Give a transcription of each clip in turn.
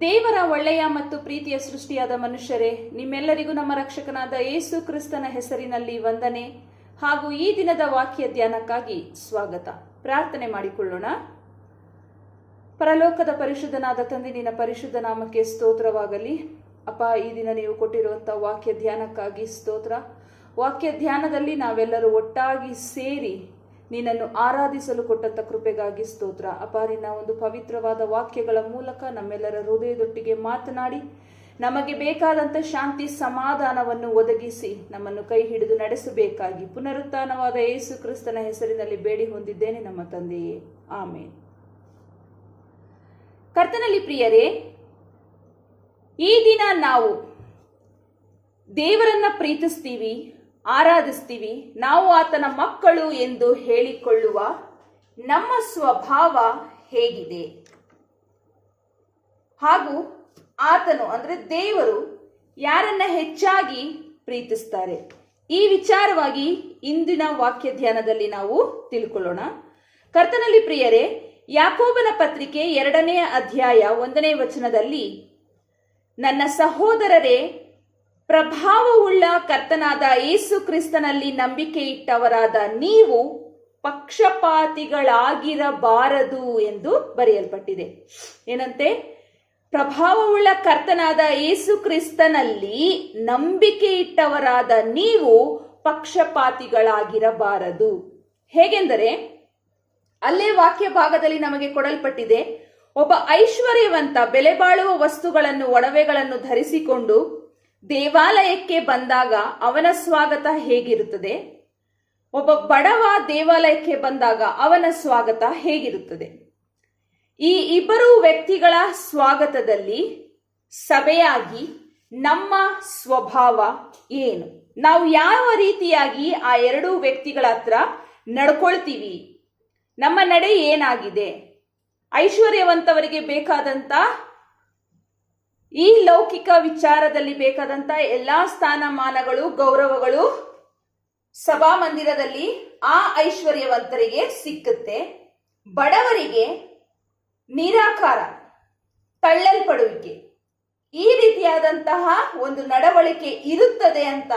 ದೇವರ ಒಳ್ಳೆಯ ಮತ್ತು ಪ್ರೀತಿಯ ಸೃಷ್ಟಿಯಾದ ಮನುಷ್ಯರೇ, ನಿಮ್ಮೆಲ್ಲರಿಗೂ ನಮ್ಮ ರಕ್ಷಕನಾದ ಯೇಸು ಕ್ರಿಸ್ತನ ಹೆಸರಿನಲ್ಲಿ ವಂದನೆ ಹಾಗೂ ಈ ದಿನದ ವಾಕ್ಯ ಧ್ಯಾನಕ್ಕಾಗಿ ಸ್ವಾಗತ. ಪ್ರಾರ್ಥನೆ ಮಾಡಿಕೊಳ್ಳೋಣ. ಪರಲೋಕದ ಪರಿಶುದ್ಧನಾದ ತಂದೆ, ನಿನ್ನ ಪರಿಶುದ್ಧ ನಾಮಕ್ಕೆ ಸ್ತೋತ್ರವಾಗಲಿ. ಅಪ್ಪ, ಈ ದಿನ ನೀವು ಕೊಟ್ಟಿರುವಂಥ ವಾಕ್ಯ ಧ್ಯಾನಕ್ಕಾಗಿ ಸ್ತೋತ್ರ. ವಾಕ್ಯ ಧ್ಯಾನದಲ್ಲಿ ನಾವೆಲ್ಲರೂ ಒಟ್ಟಾಗಿ ಸೇರಿ ನಿನ್ನನ್ನು ಆರಾಧಿಸಲು ಕೊಟ್ಟಂತ ಕೃಪೆಗಾಗಿ ಸ್ತೋತ್ರ. ಅಪಾರಿನ ಒಂದು ಪವಿತ್ರವಾದ ವಾಕ್ಯಗಳ ಮೂಲಕ ನಮ್ಮೆಲ್ಲರ ಹೃದಯದೊಟ್ಟಿಗೆ ಮಾತನಾಡಿ, ನಮಗೆ ಬೇಕಾದಂಥ ಶಾಂತಿ ಸಮಾಧಾನವನ್ನು ಒದಗಿಸಿ, ನಮ್ಮನ್ನು ಕೈ ಹಿಡಿದು ನಡೆಸಬೇಕಾಗಿ ಪುನರುತ್ಥಾನವಾದ ಯೇಸು ಕ್ರಿಸ್ತನ ಹೆಸರಿನಲ್ಲಿ ಬೇಡಿ ಹೊಂದಿದ್ದೇನೆ ನಮ್ಮ ತಂದೆಯೇ. ಆಮೇಲೆ ಕರ್ತನಲ್ಲಿ ಪ್ರಿಯರೇ, ಈ ದಿನ ನಾವು ದೇವರನ್ನ ಪ್ರೀತಿಸ್ತೀವಿ ಆರಾಧಿಸ್ತೀವಿ. ನಾವು ಆತನ ಮಕ್ಕಳು ಎಂದು ಹೇಳಿಕೊಳ್ಳುವ ನಮ್ಮ ಸ್ವಭಾವ ಹೇಗಿದೆ. ಹಾಗೂ ಆತನು, ಅಂದರೆ ದೇವರು, ಯಾರನ್ನ ಹೆಚ್ಚಾಗಿ ಪ್ರೀತಿಸ್ತಾರೆ. ಈ ವಿಚಾರವಾಗಿ ಇಂದಿನ ವಾಕ್ಯ ಧ್ಯಾನದಲ್ಲಿ ನಾವು ತಿಳ್ಕೊಳ್ಳೋಣ. ಕರ್ತನಲ್ಲಿ ಪ್ರಿಯರೇ, ಯಾಕೋಬನ ಪತ್ರಿಕೆ ಎರಡನೇ ಅಧ್ಯಾಯ ಒಂದನೇ ವಚನದಲ್ಲಿ, ನನ್ನ ಸಹೋದರರೇ ಪ್ರಭಾವವುಳ್ಳ ಕರ್ತನಾದ ಏಸು ಕ್ರಿಸ್ತನಲ್ಲಿ ನಂಬಿಕೆ ಇಟ್ಟವರಾದ ನೀವು ಪಕ್ಷಪಾತಿಗಳಾಗಿರಬಾರದು ಎಂದು ಬರೆಯಲ್ಪಟ್ಟಿದೆ. ಏನಂತೆ? ಪ್ರಭಾವವುಳ್ಳ ಕರ್ತನಾದ ಏಸು ಕ್ರಿಸ್ತನಲ್ಲಿ ನಂಬಿಕೆ ಇಟ್ಟವರಾದ ನೀವು ಪಕ್ಷಪಾತಿಗಳಾಗಿರಬಾರದು. ಹೇಗೆಂದರೆ? ಅಲ್ಲೇ ವಾಕ್ಯ ಭಾಗದಲ್ಲಿ ನಮಗೆ ಕೊಡಲ್ಪಟ್ಟಿದೆ, ಒಬ್ಬ ಐಶ್ವರ್ಯವಂತ ಬೆಲೆ ಬಾಳುವ ವಸ್ತುಗಳನ್ನು ಒಡವೆಗಳನ್ನು ಧರಿಸಿಕೊಂಡು ದೇವಾಲಯಕ್ಕೆ ಬಂದಾಗ ಅವನ ಸ್ವಾಗತ ಹೇಗಿರುತ್ತದೆ? ಒಬ್ಬ ಬಡವ ದೇವಾಲಯಕ್ಕೆ ಬಂದಾಗ ಅವನ ಸ್ವಾಗತ ಹೇಗಿರುತ್ತದೆ? ಈ ಇಬ್ಬರು ವ್ಯಕ್ತಿಗಳ ಸ್ವಾಗತದಲ್ಲಿ ಸಭೆಯಾಗಿ ನಮ್ಮ ಸ್ವಭಾವ ಏನು? ನಾವು ಯಾವ ರೀತಿಯಾಗಿ ಆ ಎರಡು ವ್ಯಕ್ತಿಗಳ ಹತ್ರ ನಡ್ಕೊಳ್ತೀವಿ? ನಮ್ಮ ನಡೆ ಏನಾಗಿದೆ? ಐಶ್ವರ್ಯವಂತವರಿಗೆ ಬೇಕಾದಂತ ಈ ಲೌಕಿಕ ವಿಚಾರದಲ್ಲಿ ಬೇಕಾದಂತ ಎಲ್ಲಾ ಸ್ಥಾನಮಾನಗಳು, ಗೌರವಗಳು ಸಭಾ ಮಂದಿರದಲ್ಲಿ ಆ ಐಶ್ವರ್ಯವಂತರಿಗೆ ಸಿಕ್ಕುತ್ತೆ. ಬಡವರಿಗೆ ನಿರಾಕಾರ, ತಳ್ಳಲ್ಪಡುವಿಕೆ. ಈ ರೀತಿಯಾದಂತಹ ಒಂದು ನಡವಳಿಕೆ ಇರುತ್ತದೆ ಅಂತ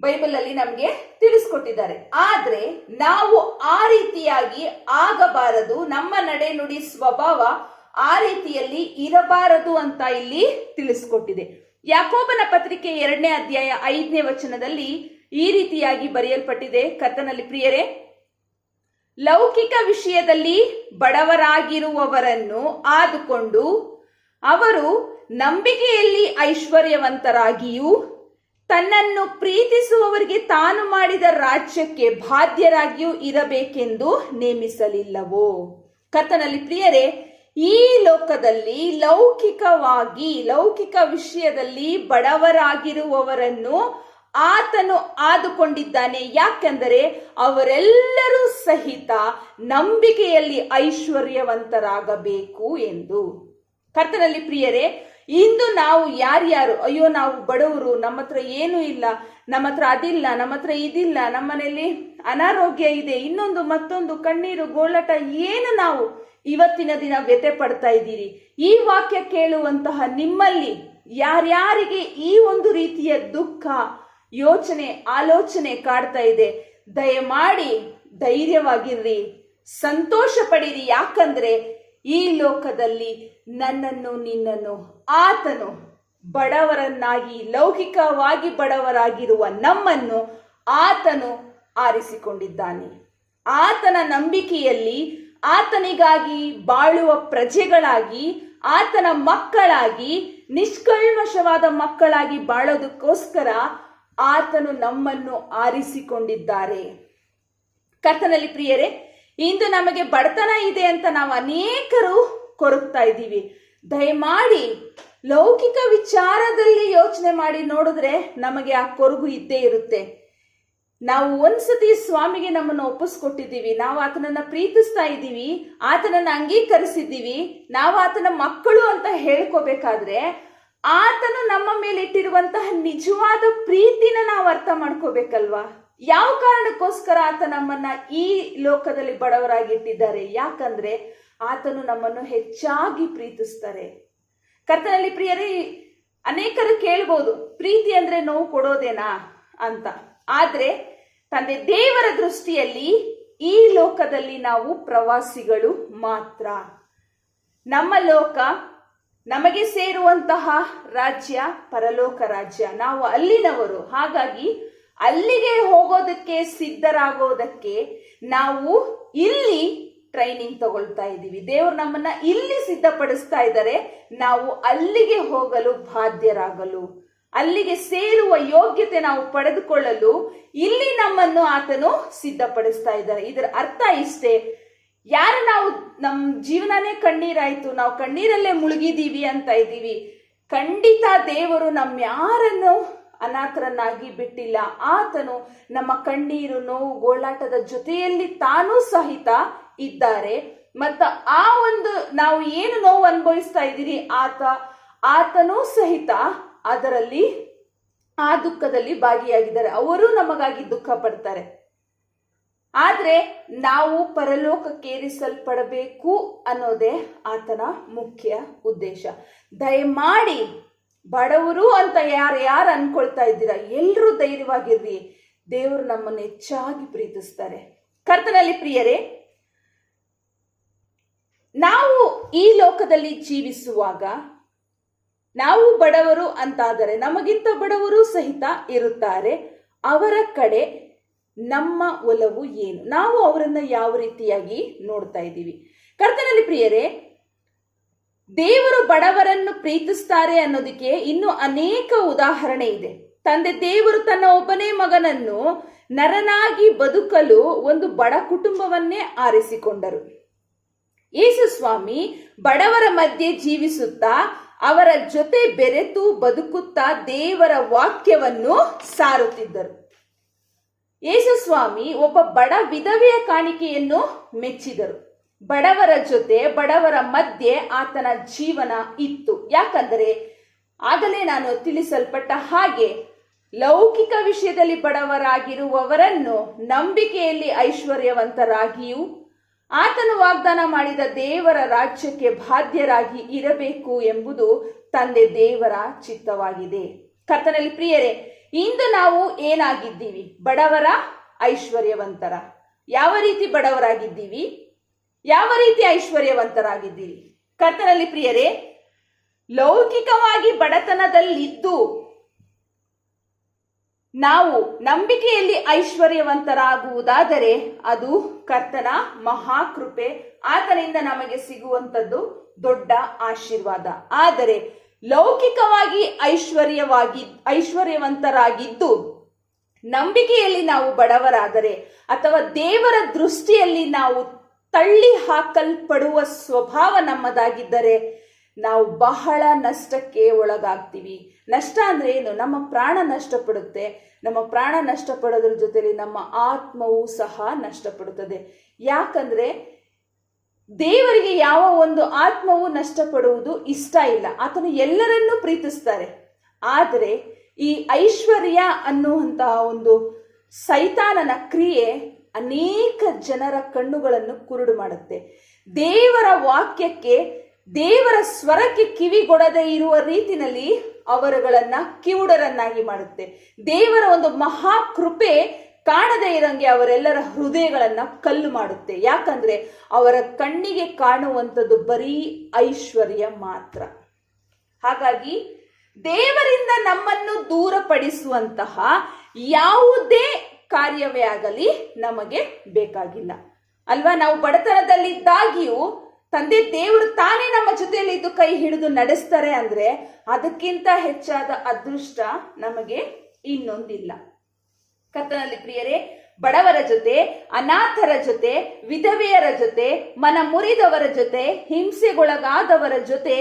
ಬೈಬಲ್ ಅಲ್ಲಿ ನಮಗೆ ತಿಳಿಸ್ಕೊಟ್ಟಿದ್ದಾರೆ. ಆದ್ರೆ ನಾವು ಆ ರೀತಿಯಾಗಿ ಆಗಬಾರದು. ನಮ್ಮ ನಡೆ ನುಡಿ ಸ್ವಭಾವ ಆ ರೀತಿಯಲ್ಲಿ ಇರಬಾರದು ಅಂತ ಇಲ್ಲಿ ತಿಳಿಸ್ಕೊಟ್ಟಿದೆ. ಯಾಕೋಬನ ಪತ್ರಿಕೆ ಎರಡನೇ ಅಧ್ಯಾಯ ಐದನೇ ವಚನದಲ್ಲಿ ಈ ರೀತಿಯಾಗಿ ಬರೆಯಲ್ಪಟ್ಟಿದೆ. ಕರ್ತನಲ್ಲಿ ಪ್ರಿಯರೇ, ಲೌಕಿಕ ವಿಷಯದಲ್ಲಿ ಬಡವರಾಗಿರುವವರನ್ನು ಆದುಕೊಂಡು ಅವರು ನಂಬಿಕೆಯಲ್ಲಿ ಐಶ್ವರ್ಯವಂತರಾಗಿಯೂ ತನ್ನನ್ನು ಪ್ರೀತಿಸುವವರಿಗೆ ತಾನು ಮಾಡಿದ ರಾಜ್ಯಕ್ಕೆ ಬಾಧ್ಯರಾಗಿಯೂ ಇರಬೇಕೆಂದು ನೇಮಿಸಲಿಲ್ಲವೋ. ಕರ್ತನಲ್ಲಿ ಪ್ರಿಯರೇ ಈ ಲೋಕದಲ್ಲಿ ಲೌಕಿಕವಾಗಿ, ಲೌಕಿಕ ವಿಷಯದಲ್ಲಿ ಬಡವರಾಗಿರುವವರನ್ನು ಆತನು ಆದುಕೊಂಡಿದ್ದಾನೆ. ಯಾಕೆಂದರೆ ಅವರೆಲ್ಲರೂ ಸಹಿತ ನಂಬಿಕೆಯಲ್ಲಿ ಐಶ್ವರ್ಯವಂತರಾಗಬೇಕು ಎಂದು. ಕರ್ತನಲ್ಲಿ ಪ್ರಿಯರೇ, ಇಂದು ನಾವು ಯಾರ್ಯಾರು? ಅಯ್ಯೋ, ನಾವು ಬಡವರು ನಮ್ಮ ಹತ್ರ ಏನೂ ಇಲ್ಲ. ನಮ್ಮ ಹತ್ರ ಅದಿಲ್ಲ ನಮ್ಮ ಹತ್ರ ಇದಿಲ್ಲ ನಮ್ಮನೆಯಲ್ಲಿ ಅನಾರೋಗ್ಯ ಇದೆ, ಇನ್ನೊಂದು ಮತ್ತೊಂದು ಕಣ್ಣೀರು ಗೋಳಾಟ, ಏನು ನಾವು? ಇವತ್ತಿನ ದಿನ ವ್ಯತೆ ಪಡ್ತಾ ಇದ್ದೀರಿ. ಈ ವಾಕ್ಯ ಕೇಳುವಂತಹ ನಿಮ್ಮಲ್ಲಿ ಯಾರ್ಯಾರಿಗೆ ಈ ಒಂದು ರೀತಿಯ ದುಃಖ, ಯೋಚನೆ, ಆಲೋಚನೆ ಕಾಡ್ತಾ ಇದೆ, ದಯಮಾಡಿ ಧೈರ್ಯವಾಗಿರ್ರಿ. ಸಂತೋಷ ಪಡಿರಿ. ಯಾಕಂದ್ರೆ ಈ ಲೋಕದಲ್ಲಿ ನನ್ನನ್ನು, ನಿನ್ನನ್ನು, ಆತನು ಬಡವರನ್ನಾಗಿ, ಲೌಕಿಕವಾಗಿ ಬಡವರಾಗಿರುವ ನಮ್ಮನ್ನು ಆತನು ಆರಿಸಿಕೊಂಡಿದ್ದಾನೆ. ಆತನ ನಂಬಿಕೆಯಲ್ಲಿ ಆತನಿಗಾಗಿ ಬಾಳುವ ಪ್ರಜೆಗಳಾಗಿ, ಆತನ ಮಕ್ಕಳಾಗಿ, ನಿಷ್ಕಲ್ಮಶವಾದ ಮಕ್ಕಳಾಗಿ ಬಾಳೋದಕ್ಕೋಸ್ಕರ ಆತನು ನಮ್ಮನ್ನು ಆರಿಸಿಕೊಂಡಿದ್ದಾರೆ. ಕರ್ತನಲ್ಲಿ ಪ್ರಿಯರೇ, ಇಂದು ನಮಗೆ ಬಡತನ ಇದೆ ಅಂತ ನಾವು ಅನೇಕರು ಕೊರಗ್ತಾ ಇದ್ದೀವಿ. ದಯಮಾಡಿ ಲೌಕಿಕ ವಿಚಾರದಲ್ಲಿ ಯೋಚನೆ ಮಾಡಿ ನೋಡಿದ್ರೆ ನಮಗೆ ಆ ಕೊರಗು ಇದ್ದೇ ಇರುತ್ತೆ. ನಾವು ಒಂದ್ಸತಿ ಸ್ವಾಮಿಗೆ ನಮ್ಮನ್ನು ಒಪ್ಪಿಸ್ಕೊಟ್ಟಿದ್ದೀವಿ. ನಾವು ಆತನನ್ನ ಪ್ರೀತಿಸ್ತಾ ಇದ್ದೀವಿ. ಆತನನ್ನ ಅಂಗೀಕರಿಸಿದ್ದೀವಿ. ನಾವು ಆತನ ಮಕ್ಕಳು ಅಂತ ಹೇಳ್ಕೋಬೇಕಾದ್ರೆ ಆತನು ನಮ್ಮ ಮೇಲೆ ಇಟ್ಟಿರುವಂತಹ ನಿಜವಾದ ಪ್ರೀತಿನ ನಾವು ಅರ್ಥ ಮಾಡ್ಕೋಬೇಕಲ್ವಾ? ಯಾವ ಕಾರಣಕ್ಕೋಸ್ಕರ ಆತ ನಮ್ಮನ್ನ ಈ ಲೋಕದಲ್ಲಿ ಬಡವರಾಗಿಟ್ಟಿದ್ದಾರೆ ಯಾಕಂದ್ರೆ ಆತನು ನಮ್ಮನ್ನು ಹೆಚ್ಚಾಗಿ ಪ್ರೀತಿಸ್ತಾರೆ. ಕರ್ತನಲ್ಲಿ ಪ್ರಿಯರೇ, ಅನೇಕರು ಕೇಳ್ಬೋದು, ಪ್ರೀತಿ ಅಂದ್ರೆ ನೋವು ಕೊಡೋದೇನಾ? ಅಂತ. ಆದ್ರೆ ತಂದೆ ದೇವರ ದೃಷ್ಟಿಯಲ್ಲಿ ಈ ಲೋಕದಲ್ಲಿ ನಾವು ಪ್ರವಾಸಿಗಳು ಮಾತ್ರ. ನಮ್ಮ ಲೋಕ ನಮಗೆ ಸೇರುವಂತಹ ರಾಜ್ಯ ಪರಲೋಕ ರಾಜ್ಯ. ನಾವು ಅಲ್ಲಿನವರು. ಹಾಗಾಗಿ ಅಲ್ಲಿಗೆ ಹೋಗೋದಕ್ಕೆ ಸಿದ್ಧರಾಗೋದಕ್ಕೆ ನಾವು ಇಲ್ಲಿ ಟ್ರೈನಿಂಗ್ ತಗೊಳ್ತಾ ಇದ್ದೀವಿ. ದೇವರು ನಮ್ಮನ್ನ ಇಲ್ಲಿ ಸಿದ್ಧಪಡಿಸ್ತಾ ಇದ್ದಾರೆ. ನಾವು ಅಲ್ಲಿಗೆ ಹೋಗಲು ಬಾಧ್ಯರಾಗಲು. ಅಲ್ಲಿಗೆ ಸೇರುವ ಯೋಗ್ಯತೆ ನಾವು ಪಡೆದುಕೊಳ್ಳಲು ಇಲ್ಲಿ ನಮ್ಮನ್ನು ಆತನು ಸಿದ್ಧಪಡಿಸ್ತಾ ಇದ್ದಾರೆ. ಇದರ ಅರ್ಥ ಇಷ್ಟೇ, ಯಾರು ನಾವು ನಮ್ಮ ಜೀವನನೇ ಕಣ್ಣೀರಾಯ್ತು, ನಾವು ಕಣ್ಣೀರಲ್ಲೇ ಮುಳುಗಿದೀವಿ ಅಂತ ಇದ್ದೀವಿ. ಖಂಡಿತ ದೇವರು ನಮ್ಮ ಯಾರನ್ನು ಅನಾಥರನ್ನಾಗಿ ಬಿಟ್ಟಿಲ್ಲ. ಆತನು ನಮ್ಮ ಕಣ್ಣೀರು, ನೋವು, ಗೋಳಾಟದ ಜೊತೆಯಲ್ಲಿ ತಾನೂ ಸಹಿತ ಇದ್ದಾರೆ. ಮತ್ತ ಆ ಒಂದು ನಾವು ಏನು ನೋವು ಅನುಭವಿಸ್ತಾ ಇದ್ದೀರಿ, ಆತ, ಆತನೂ ಸಹಿತ ಅದರಲ್ಲಿ ಆ ದುಃಖದಲ್ಲಿ ಭಾಗಿಯಾಗಿದ್ದಾರೆ. ಅವರು ನಮಗಾಗಿ ದುಃಖ ಪಡ್ತಾರೆ. ಆದರೆ ನಾವು ಪರಲೋಕಕ್ಕೇರಿಸಲ್ಪಡಬೇಕು ಅನ್ನೋದೇ ಆತನ ಮುಖ್ಯ ಉದ್ದೇಶ. ದಯಮಾಡಿ ಬಡವರು ಅಂತ ಯಾರು ಯಾರು ಅನ್ಕೊಳ್ತಾ ಇದ್ದೀರಾ? ಎಲ್ಲರೂ ಧೈರ್ಯವಾಗಿರ್ರಿ. ದೇವರು ನಮ್ಮನ್ನು ಹೆಚ್ಚಾಗಿ ಪ್ರೀತಿಸ್ತಾರೆ. ಕರ್ತನಲ್ಲಿ ಪ್ರಿಯರೇ, ನಾವು ಈ ಲೋಕದಲ್ಲಿ ಜೀವಿಸುವಾಗ ನಾವು ಬಡವರು ಅಂತಾದರೆ ನಮಗಿಂತ ಬಡವರು ಸಹಿತ ಇರುತ್ತಾರೆ. ಅವರ ಕಡೆ ನಮ್ಮ ಒಲವು ಏನು? ನಾವು ಅವರನ್ನ ಯಾವ ರೀತಿಯಾಗಿ ನೋಡ್ತಾ ಇದ್ದೀವಿ? ಕರ್ತನಲ್ಲಿ ಪ್ರಿಯರೇ, ದೇವರು ಬಡವರನ್ನು ಪ್ರೀತಿಸ್ತಾರೆ ಅನ್ನೋದಕ್ಕೆ ಇನ್ನು ಅನೇಕ ಉದಾಹರಣೆ ಇದೆ. ತಂದೆ ದೇವರು ತನ್ನ ಒಬ್ಬನೇ ಮಗನನ್ನು ನರನಾಗಿ ಬದುಕಲು ಒಂದು ಬಡ ಕುಟುಂಬವನ್ನೇ ಆರಿಸಿಕೊಂಡರು. ಯೇಸು ಸ್ವಾಮಿ ಬಡವರ ಮಧ್ಯೆ ಜೀವಿಸುತ್ತಾ ಅವರ ಜೊತೆ ಬೆರೆತು ಬದುಕುತ್ತಾ ದೇವರ ವಾಕ್ಯವನ್ನು ಸಾರುತ್ತಿದ್ದರು. ಯೇಸು ಸ್ವಾಮಿ ಒಬ್ಬ ಬಡ ವಿಧವೆಯ ಕಾಣಿಕೆಯನ್ನು ಮೆಚ್ಚಿದರು. ಬಡವರ ಜೊತೆ, ಬಡವರ ಮಧ್ಯೆ ಆತನ ಜೀವನ ಇತ್ತು. ಯಾಕಂದರೆ ಆಗಲೇ ನಾನು ತಿಳಿಸಲ್ಪಟ್ಟ ಹಾಗೆ ಲೌಕಿಕ ವಿಷಯದಲ್ಲಿ ಬಡವರಾಗಿರುವವರನ್ನು ನಂಬಿಕೆಯಲ್ಲಿ ಐಶ್ವರ್ಯವಂತರಾಗಿಯೂ ಆತನು ವಾಗ್ದಾನ ಮಾಡಿದ ದೇವರ ರಾಜ್ಯಕ್ಕೆ ಬಾಧ್ಯರಾಗಿ ಇರಬೇಕು ಎಂಬುದು ತಂದೆ ದೇವರ ಚಿತ್ತವಾಗಿದೆ. ಕರ್ತನಲ್ಲಿ ಪ್ರಿಯರೇ, ಇಂದು ನಾವು ಏನಾಗಿದ್ದೀವಿ? ಬಡವರ ಐಶ್ವರ್ಯವಂತರ. ಯಾವ ರೀತಿ ಬಡವರಾಗಿದ್ದೀವಿ? ಯಾವ ರೀತಿ ಐಶ್ವರ್ಯವಂತರಾಗಿದ್ದೀರಿ? ಕರ್ತನಲ್ಲಿ ಪ್ರಿಯರೇ, ಲೌಕಿಕವಾಗಿ ಬಡತನದಲ್ಲಿದ್ದು ನಾವು ನಂಬಿಕೆಯಲ್ಲಿ ಐಶ್ವರ್ಯವಂತರಾಗುವುದಾದರೆ ಅದು ಕರ್ತನ ಮಹಾಕೃಪೆ. ಆತನಿಂದ ನಮಗೆ ಸಿಗುವಂಥದ್ದು ದೊಡ್ಡ ಆಶೀರ್ವಾದ. ಆದರೆ ಲೌಕಿಕವಾಗಿ ಐಶ್ವರ್ಯವಾಗಿ, ಐಶ್ವರ್ಯವಂತರಾಗಿದ್ದು ನಂಬಿಕೆಯಲ್ಲಿ ನಾವು ಬಡವರಾದರೆ ಅಥವಾ ದೇವರ ದೃಷ್ಟಿಯಲ್ಲಿ ನಾವು ತಳ್ಳಿ ಹಾಕಲ್ಪಡುವ ಸ್ವಭಾವ ನಮ್ಮದಾಗಿದ್ದರೆ ನಾವು ಬಹಳ ನಷ್ಟಕ್ಕೆ ಒಳಗಾಗ್ತೀವಿ. ನಷ್ಟ ಅಂದ್ರೆ ಏನು? ನಮ್ಮ ಪ್ರಾಣ ನಷ್ಟಪಡುತ್ತೆ. ನಮ್ಮ ಪ್ರಾಣ ನಷ್ಟಪಡೋದ್ರ ಜೊತೆಲಿ ನಮ್ಮ ಆತ್ಮವೂ ಸಹ ನಷ್ಟಪಡುತ್ತದೆ. ಯಾಕಂದ್ರೆ ದೇವರಿಗೆ ಯಾವ ಒಂದು ಆತ್ಮವು ನಷ್ಟಪಡುವುದು ಇಷ್ಟ ಇಲ್ಲ. ಆತನು ಎಲ್ಲರನ್ನೂ ಪ್ರೀತಿಸ್ತಾರೆ. ಆದರೆ ಈ ಐಶ್ವರ್ಯ ಅನ್ನುವಂತಹ ಒಂದು ಸೈತಾನನ ಕ್ರಿಯೆ ಅನೇಕ ಜನರ ಕಣ್ಣುಗಳನ್ನು ಕುರುಡು ಮಾಡುತ್ತೆ. ದೇವರ ವಾಕ್ಯಕ್ಕೆ ದೇವರ ಸ್ವರಕ್ಕೆ ಕಿವಿಗೊಡದೆ ಇರುವ ರೀತಿನಲ್ಲಿ ಅವರುಗಳನ್ನ ಕಿವುಡರನ್ನಾಗಿ ಮಾಡುತ್ತೆ. ದೇವರ ಒಂದು ಮಹಾ ಕೃಪೆ ಕಾಣದೇ ಇರಂಗೆ ಅವರೆಲ್ಲರ ಹೃದಯಗಳನ್ನ ಕಲ್ಲು ಮಾಡುತ್ತೆ. ಯಾಕಂದ್ರೆ ಅವರ ಕಣ್ಣಿಗೆ ಕಾಣುವಂಥದ್ದು ಬರೀ ಐಶ್ವರ್ಯ ಮಾತ್ರ. ಹಾಗಾಗಿ ದೇವರಿಂದ ನಮ್ಮನ್ನು ದೂರಪಡಿಸುವಂತಹ ಯಾವುದೇ ಕಾರ್ಯವೇ ಆಗಲಿ ನಮಗೆ ಬೇಕಾಗಿಲ್ಲ. ಅಲ್ವಾ? ನಾವು ಬಡತನದಲ್ಲಿದ್ದಾಗಿಯೂ ತಂದೆ ದೇವರು ತಾನೇ ನಮ್ಮ ಜೊತೆಯಲ್ಲಿ ಇದ್ದು ಕೈ ಹಿಡಿದು ನಡೆಸ್ತಾರೆ ಅಂದ್ರೆ ಅದಕ್ಕಿಂತ ಹೆಚ್ಚಾದ ಅದೃಷ್ಟ ನಮಗೆ ಇನ್ನೊಂದಿಲ್ಲ. ಕಥನಲ್ಲಿ ಪ್ರಿಯರೇ, ಬಡವರ ಜೊತೆ, ಅನಾಥರ ಜೊತೆ, ವಿಧವೆಯರ ಜೊತೆ, ಮನ ಮುರಿದವರ ಜೊತೆ, ಹಿಂಸೆಗೊಳಗಾದವರ ಜೊತೆ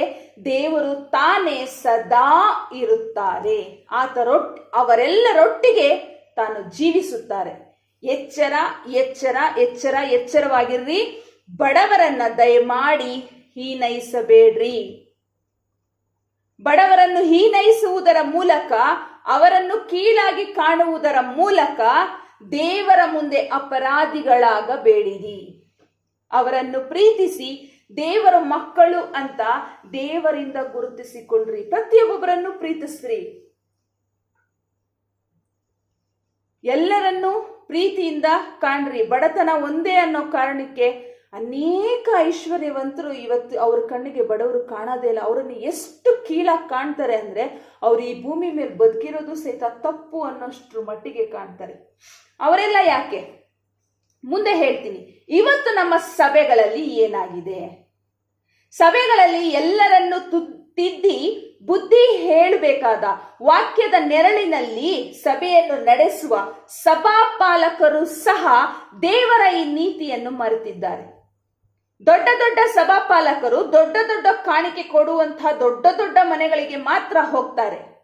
ದೇವರು ತಾನೇ ಸದಾ ಇರುತ್ತಾರೆ. ಆತರೊಟ್, ಅವರೆಲ್ಲರೊಟ್ಟಿಗೆ ತಾನು ಜೀವಿಸುತ್ತಾರೆ. ಎಚ್ಚರ ಎಚ್ಚರ ಎಚ್ಚರ, ಎಚ್ಚರವಾಗಿರ್ರಿ. ಬಡವರನ್ನ ದಯಮಾಡಿ ಹೀನೈಸಬೇಡ್ರಿ. ಬಡವರನ್ನು ಹೀನೈಸುವುದರ ಮೂಲಕ, ಅವರನ್ನು ಕೀಳಾಗಿ ಕಾಣುವುದರ ಮೂಲಕ ದೇವರ ಮುಂದೆ ಅಪರಾಧಿಗಳಾಗಬೇಡಿರಿ. ಅವರನ್ನು ಪ್ರೀತಿಸಿ ದೇವರ ಮಕ್ಕಳು ಅಂತ ದೇವರಿಂದ ಗುರುತಿಸಿಕೊಂಡ್ರಿ. ಪ್ರತಿಯೊಬ್ಬೊಬ್ಬರನ್ನು ಪ್ರೀತಿಸ್ರಿ. ಎಲ್ಲರನ್ನೂ ಪ್ರೀತಿಯಿಂದ ಕಾಣ್ರಿ. ಬಡತನ ಒಂದೇ ಅನ್ನೋ ಕಾರಣಕ್ಕೆ ಅನೇಕ ಐಶ್ವರ್ಯವಂತರು ಇವತ್ತು ಅವ್ರ ಕಣ್ಣಿಗೆ ಬಡವರು ಕಾಣೋದೇ ಇಲ್ಲ. ಅವರನ್ನು ಎಷ್ಟು ಕೀಳಾಗಿ ಕಾಣ್ತಾರೆ ಅಂದ್ರೆ ಅವ್ರು ಈ ಭೂಮಿ ಮೇಲೆ ಬದುಕಿರೋದು ಸಹಿತ ತಪ್ಪು ಅನ್ನೋಷ್ಟ್ರ ಮಟ್ಟಿಗೆ ಕಾಣ್ತಾರೆ. ಅವರೆಲ್ಲ ಯಾಕೆ? ಮುಂದೆ ಹೇಳ್ತೀನಿ. ಇವತ್ತು ನಮ್ಮ ಸಭೆಗಳಲ್ಲಿ ಏನಾಗಿದೆ? ಸಭೆಗಳಲ್ಲಿ ಎಲ್ಲರನ್ನು ತಿದ್ದಿ ಬುದ್ಧಿ ಹೇಳಬೇಕಾದ ವಾಕ್ಯದ ನೆರಳಿನಲ್ಲಿ ಸಭೆಯನ್ನು ನಡೆಸುವ ಸಭಾಪಾಲಕರು ಸಹ ದೇವರ ಈ ನೀತಿಯನ್ನು ಮರೆತಿದ್ದಾರೆ. ದೊಡ್ಡ ದೊಡ್ಡ ಸಭಾಪಾಲಕರು ದೊಡ್ಡ ದೊಡ್ಡ ಕಾಣಿಕೆ ಕೊಡುವಂತಹ ದೊಡ್ಡ ದೊಡ್ಡ ಮನೆಗಳಿಗೆ ಮಾತ್ರ ಹೋಗ್ತಾರೆ.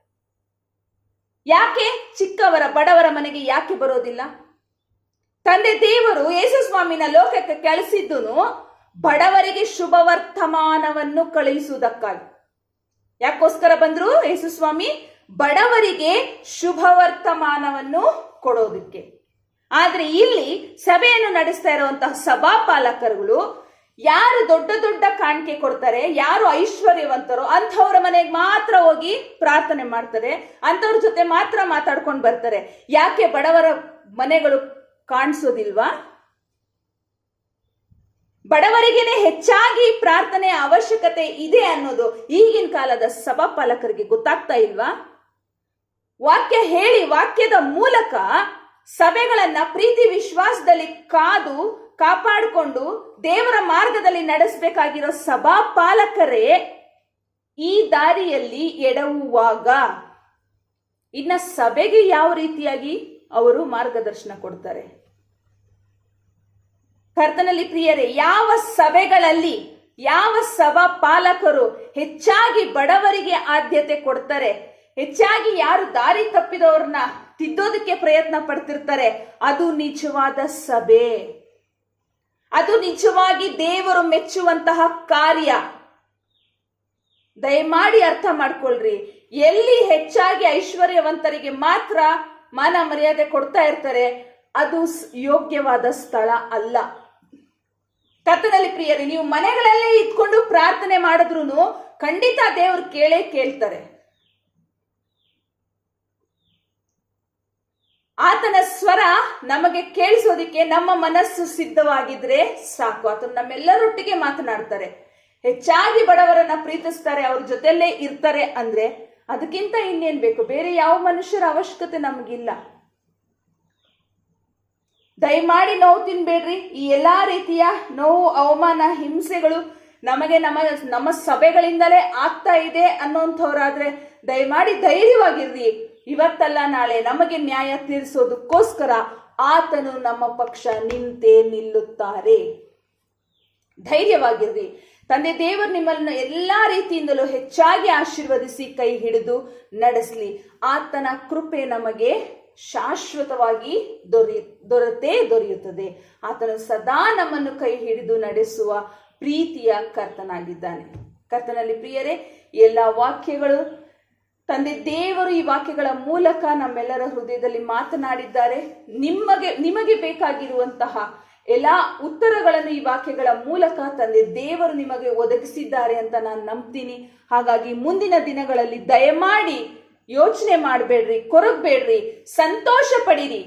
ಯಾಕೆ? ಚಿಕ್ಕವರ, ಬಡವರ ಮನೆಗೆ ಯಾಕೆ ಬರೋದಿಲ್ಲ? ತಂದೆ ದೇವರು ಯೇಸು ಸ್ವಾಮಿನ ಲೋಕಕ್ಕೆ ಕಳಿಸಿದ್ದು ಬಡವರಿಗೆ ಶುಭ ವರ್ತಮಾನವನ್ನು ಕಳುಹಿಸುವುದಕ್ಕಾಗಿ. ಯಾಕೋಸ್ಕರ ಬಂದ್ರು ಯೇಸು ಸ್ವಾಮಿ ಬಡವರಿಗೆ ಶುಭ ವರ್ತಮಾನವನ್ನು ಕೊಡೋದಕ್ಕೆ. ಆದ್ರೆ ಇಲ್ಲಿ ಸಭೆಯನ್ನು ನಡೆಸ್ತಾ ಇರುವಂತಹ ಸಭಾಪಾಲಕರುಗಳು ಯಾರು ದೊಡ್ಡ ದೊಡ್ಡ ಕಾಣಿಕೆ ಕೊಡ್ತಾರೆ, ಯಾರು ಐಶ್ವರ್ಯವಂತರೋ ಅಂಥವ್ರ ಮನೆಗೆ ಮಾತ್ರ ಹೋಗಿ ಪ್ರಾರ್ಥನೆ ಮಾಡ್ತಾರೆ, ಅಂಥವ್ರ ಜೊತೆ ಮಾತ್ರ ಮಾತಾಡ್ಕೊಂಡು ಬರ್ತಾರೆ. ಯಾಕೆ ಬಡವರ ಮನೆಗಳು ಕಾಣಿಸೋದಿಲ್ವಾ? ಬಡವರಿಗೇನೆ ಹೆಚ್ಚಾಗಿ ಪ್ರಾರ್ಥನೆ ಅವಶ್ಯಕತೆ ಇದೆ ಅನ್ನೋದು ಈಗಿನ ಕಾಲದ ಸಭಾಪಾಲಕರಿಗೆ ಗೊತ್ತಾಗ್ತಾ ಇಲ್ವಾ? ವಾಕ್ಯ ಹೇಳಿ, ವಾಕ್ಯದ ಮೂಲಕ ಸಭೆಗಳನ್ನ ಪ್ರೀತಿ ವಿಶ್ವಾಸದಲ್ಲಿ ಕಾದು ಕಾಪಾಡಿಕೊಂಡು ದೇವರ ಮಾರ್ಗದಲ್ಲಿ ನಡೆಸಬೇಕಾಗಿರೋ ಸಭಾಪಾಲಕರೇ ಈ ದಾರಿಯಲ್ಲಿ ಎಡವುವಾಗ. ಇನ್ನ ಸಭೆಗೆ ಯಾವ ರೀತಿಯಾಗಿ ಅವರು ಮಾರ್ಗದರ್ಶನ ಕೊಡ್ತಾರೆ? ಕರ್ತನಲ್ಲಿ ಪ್ರಿಯರೇ, ಯಾವ ಸಭೆಗಳಲ್ಲಿ ಯಾವ ಸಭಾ ಪಾಲಕರು ಹೆಚ್ಚಾಗಿ ಬಡವರಿಗೆ ಆದ್ಯತೆ ಕೊಡ್ತಾರೆ? ಹೆಚ್ಚಾಗಿ ಯಾರು ದಾರಿ ತಪ್ಪಿದವ್ರನ್ನ ತಿದ್ದೋದಕ್ಕೆ ಪ್ರಯತ್ನ ಪಡ್ತಿರ್ತಾರೆ? ಅದು ನಿಜವಾದ ಸಭೆ. ಅದು ನಿಜವಾಗಿ ದೇವರು ಮೆಚ್ಚುವಂತಹ ಕಾರ್ಯ. ದಯಮಾಡಿ ಅರ್ಥ ಮಾಡ್ಕೊಳ್ರಿ. ಎಲ್ಲಿ ಹೆಚ್ಚಾಗಿ ಐಶ್ವರ್ಯವಂತರಿಗೆ ಮಾತ್ರ ಮಾನ ಮರ್ಯಾದೆ ಕೊಡ್ತಾ ಇರ್ತಾರೆ, ಅದು ಯೋಗ್ಯವಾದ ಸ್ಥಳ ಅಲ್ಲ. ಕರ್ತನಲ್ಲಿ ಪ್ರಿಯರಿ, ನೀವು ಮನೆಗಳಲ್ಲೇ ಇದ್ಕೊಂಡು ಪ್ರಾರ್ಥನೆ ಮಾಡಿದ್ರು ಖಂಡಿತ ದೇವರು ಕೇಳೇ ಕೇಳ್ತಾರೆ. ಆತನ ಸ್ವರ ನಮಗೆ ಕೇಳಿಸೋದಿಕ್ಕೆ ನಮ್ಮ ಮನಸ್ಸು ಸಿದ್ಧವಾಗಿದ್ರೆ ಸಾಕು. ಆತನು ನಮ್ಮೆಲ್ಲರೊಟ್ಟಿಗೆ ಮಾತನಾಡ್ತಾರೆ. ಹೆಚ್ಚಾಗಿ ಬಡವರನ್ನ ಪ್ರೀತಿಸ್ತಾರೆ, ಅವ್ರ ಜೊತೆಲ್ಲೇ ಇರ್ತಾರೆ ಅಂದ್ರೆ ಅದಕ್ಕಿಂತ ಇನ್ನೇನ್ ಬೇಕು? ಬೇರೆ ಯಾವ ಮನುಷ್ಯರ ಅವಶ್ಯಕತೆ ನಮಗಿಲ್ಲ. ದಯಮಾಡಿ ನೋವು ತಿನ್ಬೇಡ್ರಿ. ಈ ಎಲ್ಲಾ ರೀತಿಯ ನೋವು, ಅವಮಾನ, ಹಿಂಸೆಗಳು ನಮಗೆ ನಮ್ಮ ನಮ್ಮ ಸಭೆಗಳಿಂದಲೇ ಆಗ್ತಾ ಇದೆ ಅನ್ನೋಂಥವ್ರಾದ್ರೆ ದಯಮಾಡಿ ಧೈರ್ಯವಾಗಿರ್ರಿ. ಇವತ್ತಲ್ಲ ನಾಳೆ ನಮಗೆ ನ್ಯಾಯ ತೀರಿಸೋದಕ್ಕೋಸ್ಕರ ಆತನು ನಮ್ಮ ಪಕ್ಷ ನಿಂತೇ ನಿಲ್ಲುತ್ತಾರೆ. ಧೈರ್ಯವಾಗಿರ್ರಿ. ತಂದೆ ದೇವರು ನಿಮ್ಮನ್ನು ಎಲ್ಲಾ ರೀತಿಯಿಂದಲೂ ಹೆಚ್ಚಾಗಿ ಆಶೀರ್ವದಿಸಿ ಕೈ ಹಿಡಿದು ನಡೆಸಲಿ. ಆತನ ಕೃಪೆ ನಮಗೆ ಶಾಶ್ವತವಾಗಿ ದೊರೆಯ ದೊರೆತೇ ದೊರೆಯುತ್ತದೆ. ಆತನು ಸದಾ ನಮ್ಮನ್ನು ಕೈ ಹಿಡಿದು ನಡೆಸುವ ಪ್ರೀತಿಯ ಕರ್ತನಾಗಿದ್ದಾನೆ. ಕರ್ತನಲ್ಲಿ ಪ್ರಿಯರೇ, ಎಲ್ಲ ವಾಕ್ಯಗಳು ತಂದೆ ದೇವರು ಈ ವಾಕ್ಯಗಳ ಮೂಲಕ ನಮ್ಮೆಲ್ಲರ ಹೃದಯದಲ್ಲಿ ಮಾತನಾಡಿದ್ದಾರೆ. ನಿಮಗೆ ನಿಮಗೆ ಬೇಕಾಗಿರುವಂತಹ ಎಲ್ಲ ಉತ್ತರಗಳನ್ನು ಈ ವಾಕ್ಯಗಳ ಮೂಲಕ ತಂದೆ ದೇವರು ನಿಮಗೆ ಒದಗಿಸಿದ್ದಾರೆ ಅಂತ ನಾನು ನಂಬ್ತೀನಿ. ಹಾಗಾಗಿ ಮುಂದಿನ ದಿನಗಳಲ್ಲಿ ದಯಮಾಡಿ ಯೋಚನೆ ಮಾಡಬೇಡ್ರಿ, ಕೊರಗಬೇಡ್ರಿ, ಸಂತೋಷ ಪಡಿರಿ.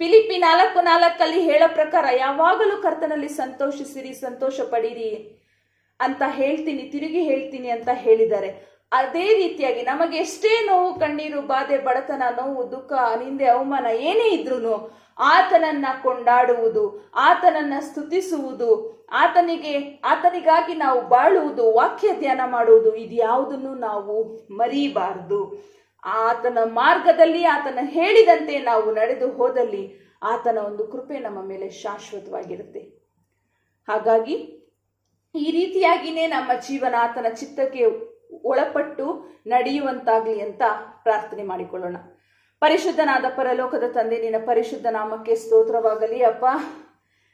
ಪಿಲಿಪಿ ನಾಲ್ಕು ನಾಲ್ಕಲ್ಲಿ ಹೇಳೋ ಪ್ರಕಾರ, ಯಾವಾಗಲೂ ಕರ್ತನಲ್ಲಿ ಸಂತೋಷಿಸಿರಿ, ಸಂತೋಷ ಪಡಿರಿ ಅಂತ ಹೇಳ್ತೀನಿ, ತಿರುಗಿ ಹೇಳ್ತೀನಿ ಅಂತ ಹೇಳಿದ್ದಾರೆ. ಅದೇ ರೀತಿಯಾಗಿ ನಮಗೆ ಎಷ್ಟೇ ನೋವು, ಕಣ್ಣೀರು, ಬಾಧೆ, ಬಡತನ, ನೋವು, ದುಃಖ, ನಿಂದೆ, ಅವಮಾನ ಏನೇ ಇದ್ರೂ ಆತನನ್ನ ಕೊಂಡಾಡುವುದು, ಆತನನ್ನ ಸ್ತುತಿಸುವುದು, ಆತನಿಗೆ, ಆತನಿಗಾಗಿ ನಾವು ಬಾಳುವುದು, ವಾಕ್ಯ ಧ್ಯಾನ ಮಾಡುವುದು ಇದ್ಯಾವುದನ್ನು ನಾವು ಮರೀಬಾರದು. ಆತನ ಮಾರ್ಗದಲ್ಲಿ ಆತನ ಹೇಳಿದಂತೆ ನಾವು ನಡೆದು ಹೋದಲ್ಲಿ ಆತನ ಒಂದು ಕೃಪೆ ನಮ್ಮ ಮೇಲೆ ಶಾಶ್ವತವಾಗಿರುತ್ತೆ. ಹಾಗಾಗಿ ಈ ರೀತಿಯಾಗಿನೇ ನಮ್ಮ ಜೀವನ ಆತನ ಚಿತ್ತಕ್ಕೆ ಒಳಪಟ್ಟು ನಡೆಯುವಂತಾಗ್ಲಿ ಅಂತ ಪ್ರಾರ್ಥನೆ ಮಾಡಿಕೊಳ್ಳೋಣ. ಪರಿಶುದ್ಧನಾದ ಪರಲೋಕದ ತಂದೆ, ನಿನ್ನ ಪರಿಶುದ್ಧ ನಾಮಕ್ಕೆ ಸ್ತೋತ್ರವಾಗಲಿ, ಅಪ್ಪ.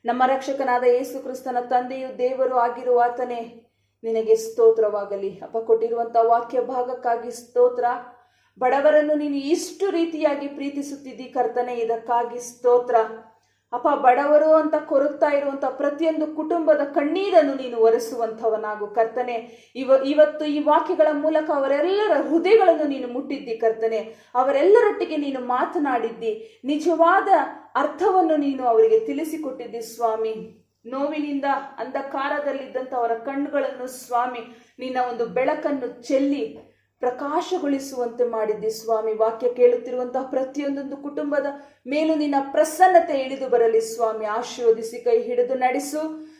ನಮ್ಮ ರಕ್ಷಕನಾದ ಯೇಸು ಕ್ರಿಸ್ತನ ತಂದೆಯು ದೇವರು ಆಗಿರುವ ಆತನೇ, ನಿನಗೆ ಸ್ತೋತ್ರವಾಗಲಿ. ಅಪ್ಪ ಕೊಟ್ಟಿರುವಂಥ ವಾಕ್ಯ ಭಾಗಕ್ಕಾಗಿ ಸ್ತೋತ್ರ. ಬಡವರನ್ನು ನೀನು ಇಷ್ಟು ರೀತಿಯಾಗಿ ಪ್ರೀತಿಸುತ್ತಿದ್ದಿ, ಕರ್ತನೆ, ಇದಕ್ಕಾಗಿ ಸ್ತೋತ್ರ. ಅಪ್ಪ, ಬಡವರು ಅಂತ ಕೊರಗ್ತಾ ಇರುವಂತ ಪ್ರತಿಯೊಂದು ಕುಟುಂಬದ ಕಣ್ಣೀರನ್ನು ನೀನು ಒರೆಸುವಂಥವನಾಗು ಕರ್ತನೆ. ಇವ, ಇವತ್ತು ಈ ವಾಕ್ಯಗಳ ಮೂಲಕ ಅವರೆಲ್ಲರ ಹೃದಯಗಳನ್ನು ನೀನು ಮುಟ್ಟಿದ್ದಿ ಕರ್ತನೆ. ಅವರೆಲ್ಲರೊಟ್ಟಿಗೆ ನೀನು ಮಾತನಾಡಿದ್ದಿ. ನಿಜವಾದ ಅರ್ಥವನ್ನು ನೀನು ಅವರಿಗೆ ತಿಳಿಸಿಕೊಟ್ಟಿದ್ದಿ ಸ್ವಾಮಿ. ನೋವಿನಿಂದ ಅಂಧಕಾರದಲ್ಲಿದ್ದಂಥ ಅವರ ಕಣ್ಣುಗಳನ್ನು ಸ್ವಾಮಿ, ನಿನ್ನ ಒಂದು ಬೆಳಕನ್ನು ಚೆಲ್ಲಿ ಪ್ರಕಾಶಗೊಳಿಸುವಂತೆ ಮಾಡಿದ್ದಿ ಸ್ವಾಮಿ ವಾಕ್ಯ ಕೇಳುತ್ತಿರುವಂತಹ ಪ್ರತಿಯೊಂದೊಂದು ಕುಟುಂಬದ ಮೇಲೂ ನಿನ್ನ ಪ್ರಸನ್ನತೆ ಇಳಿದು ಬರಲಿ ಸ್ವಾಮಿ. ಆಶೀರ್ವದಿಸಿ ಕೈ ಹಿಡಿದು ನಡೆಸು.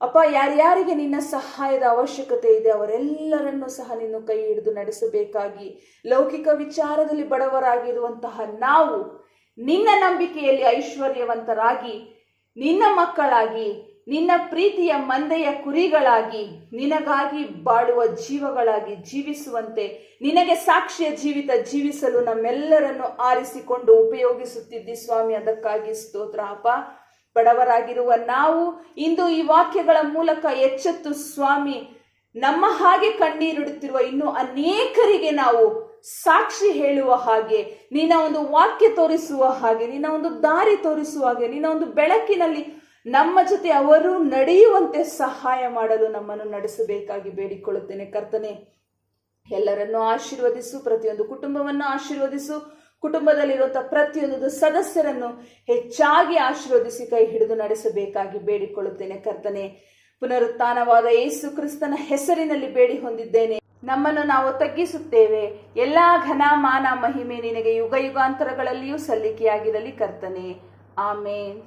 ಅಪ್ಪ, ಯಾರ್ಯಾರಿಗೆ ನಿನ್ನ ಸಹಾಯದ ಅವಶ್ಯಕತೆ ಇದೆ ಅವರೆಲ್ಲರನ್ನೂ ಸಹ ನಿನ್ನ ಕೈ ಹಿಡಿದು ನಡೆಸಬೇಕಾಗಿ. ಲೌಕಿಕ ವಿಚಾರದಲ್ಲಿ ಬಡವರಾಗಿರುವಂತಹ ನಾವು ನಿನ್ನ ನಂಬಿಕೆಯಲ್ಲಿ ಐಶ್ವರ್ಯವಂತರಾಗಿ, ನಿನ್ನ ಮಕ್ಕಳಾಗಿ ನಿನ್ನ ಪ್ರೀತಿಯ ಮಂದೆಯ ಕುರಿಗಳಾಗಿ, ನಿನಗಾಗಿ ಬಾಳುವ ಜೀವಗಳಾಗಿ ಜೀವಿಸುವಂತೆ, ನಿನಗೆ ಸಾಕ್ಷಿಯ ಜೀವಿತ ಜೀವಿಸಲು ನಮ್ಮೆಲ್ಲರನ್ನು ಆರಿಸಿಕೊಂಡು ಉಪಯೋಗಿಸುತ್ತಿದ್ದಿ ಸ್ವಾಮಿ, ಅದಕ್ಕಾಗಿ ಸ್ತೋತ್ರ. ಅಪ್ಪ, ಬಡವರಾಗಿರುವ ನಾವು ಇಂದು ಈ ವಾಕ್ಯಗಳ ಮೂಲಕ ಎಚ್ಚೆತ್ತು ಸ್ವಾಮಿ, ನಮ್ಮ ಹಾಗೆ ಕಣ್ಣೀರಿಡುತ್ತಿರುವ ಇನ್ನು ಅನೇಕರಿಗೆ ನಾವು ಸಾಕ್ಷಿ ಹೇಳುವ ಹಾಗೆ, ನಿನ್ನ ಒಂದು ವಾಕ್ಯ ತೋರಿಸುವ ಹಾಗೆ, ನಿನ್ನ ಒಂದು ದಾರಿ ತೋರಿಸುವ ಹಾಗೆ, ನಿನ್ನ ಒಂದು ಬೆಳಕಿನಲ್ಲಿ ನಮ್ಮ ಜೊತೆ ಅವರು ನಡೆಯುವಂತೆ ಸಹಾಯ ಮಾಡಲು ನಮ್ಮನ್ನು ನಡೆಸಬೇಕಾಗಿ ಬೇಡಿಕೊಳ್ಳುತ್ತೇನೆ. ಕರ್ತನೆ, ಎಲ್ಲರನ್ನು ಆಶೀರ್ವದಿಸು, ಪ್ರತಿಯೊಂದು ಕುಟುಂಬವನ್ನು ಆಶೀರ್ವದಿಸು. ಕುಟುಂಬದಲ್ಲಿರುವಂತಹ ಪ್ರತಿಯೊಂದು ಸದಸ್ಯರನ್ನು ಹೆಚ್ಚಾಗಿ ಆಶೀರ್ವದಿಸಿ ಕೈ ಹಿಡಿದು ನಡೆಸಬೇಕಾಗಿ ಬೇಡಿಕೊಳ್ಳುತ್ತೇನೆ. ಕರ್ತನೆ, ಪುನರುತ್ಥಾನವಾದ ಯೇಸು ಕ್ರಿಸ್ತನ ಹೆಸರಿನಲ್ಲಿ ಬೇಡಿ ಹೊಂದಿದ್ದೇನೆ. ನಮ್ಮನ್ನು ನಾವು ತಗ್ಗಿಸುತ್ತೇವೆ. ಎಲ್ಲಾ ಘನ, ಮಾನ, ಮಹಿಮೆ ನಿನಗೆ ಯುಗ ಯುಗಾಂತರಗಳಲ್ಲಿಯೂ ಸಲ್ಲಿಕೆಯಾಗಿರಲಿ ಕರ್ತನೆ. ಆಮೇನ್.